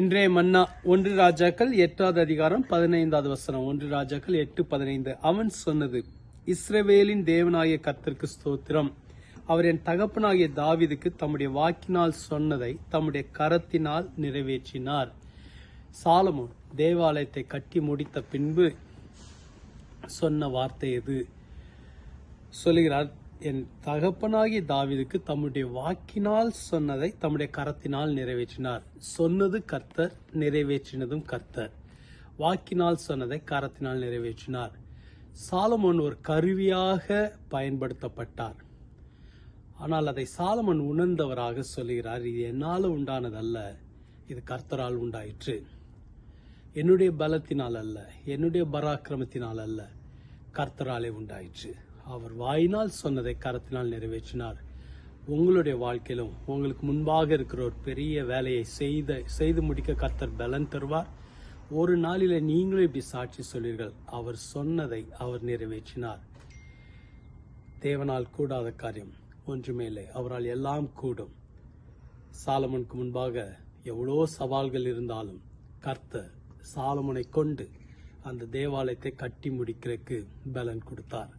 இன்றைய மன்னா ஒன்று ராஜாக்கள் எட்டாவது அதிகாரம் பதினைந்தாவது வசனம். ஒன்று ராஜாக்கள் எட்டு பதினைந்து. அவன் சொன்னது இஸ்ரவேலின் தேவனாகிய கத்திற்கு ஸ்தோத்திரம். அவர் என் தகப்பனாகிய தாவிதுக்கு தம்முடைய வாக்கினால் சொன்னதை தம்முடைய கரத்தினால் நிறைவேற்றினார். சாலமோன் தேவாலயத்தை கட்டி முடித்த பின்பு சொன்ன வார்த்தை எது? சொல்லுகிறார் என் தகப்பனாகிய தாவிதுக்கு தம்முடைய வாக்கினால் சொன்னதை தம்முடைய கரத்தினால் நிறைவேற்றினார். சொன்னது கர்த்தர் நிறைவேற்றினதும் கர்த்தர். வாக்கினால் சொன்னதை கரத்தினால் நிறைவேற்றினார். சாலமோன் ஒரு கருவியாக பயன்படுத்தப்பட்டார். ஆனால் அதை சாலமன் உணர்ந்தவராக சொல்கிறார் இது என்னால் உண்டானதல்ல. இது கர்த்தரால் உண்டாயிற்று. என்னுடைய பலத்தினால் அல்ல என்னுடைய பராக்கிரமத்தினால் அல்ல கர்த்தராலே உண்டாயிற்று. அவர் வாயினால் சொன்னதை கரத்தினால் நிறைவேற்றினார். உங்களுடைய வாழ்க்கையிலும் உங்களுக்கு முன்பாக இருக்கிற ஒரு பெரிய வேலையை செய்த செய்து முடிக்க கர்த்தர் பலன் தருவார். ஒரு நாளில் நீங்களும் இப்படி சாட்சி சொல்வீர்கள். அவர் சொன்னதை அவர் நிறைவேற்றினார். தேவனால் கூடாத காரியம் ஒன்றுமே இல்லை. அவரால் எல்லாம் கூடும். சாலமனுக்கு முன்பாக எவ்வளோ சவால்கள் இருந்தாலும் கர்த்தர் சாலமனை கொண்டு அந்த தேவாலயத்தை கட்டி முடிக்கிறதுக்கு பலன் கொடுத்தார்.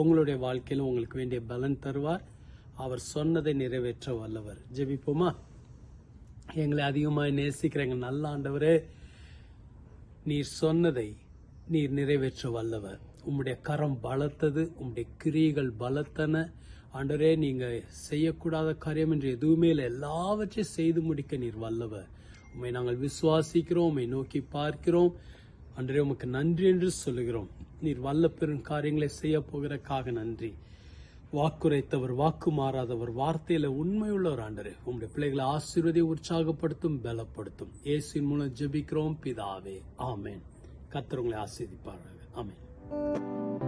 உங்களுடைய வாழ்க்கையில் உங்களுக்கு வேண்டிய பலன் தருவார். அவர் சொன்னதை நிறைவேற்ற வல்லவர். ஜெபிப்போமா? எங்களை அதிகமாக நேசிக்கிற எங்கள் நல்ல ஆண்டவரே நீர் சொன்னதை நீர் நிறைவேற்ற வல்லவர். உம்முடைய கரம் பலத்தது உம்முடைய கிரியைகள் பலத்தன. ஆண்டவரே நீங்கள் செய்யக்கூடாத காரியம் என்று எதுவுமே இல்லை. எல்லாவற்றையும் செய்து முடிக்க நீர் வல்லவர். உம்மை நாங்கள் விசுவாசிக்கிறோம் உம்மை நோக்கி பார்க்கிறோம். அன்றே உமக்கு நன்றி என்று சொல்லுகிறோம். நீர் வல்ல பெரும் காரியங்களை செய்ய போகிறக்காக நன்றி. வாக்குரைத்தவர் வாக்கு மாறாதவர் வார்த்தையில உண்மையுள்ளவர் ஆண்டரு உங்களுடைய பிள்ளைகளை ஆசீர்வதி உற்சாகப்படுத்தும் பலப்படுத்தும். ஏசின் மூலம் ஜெபிக்கிறோம் பிதாவே. ஆமேன். கத்தர் உங்களை ஆசீர்வதிப்பார்கள் ஆமேன்.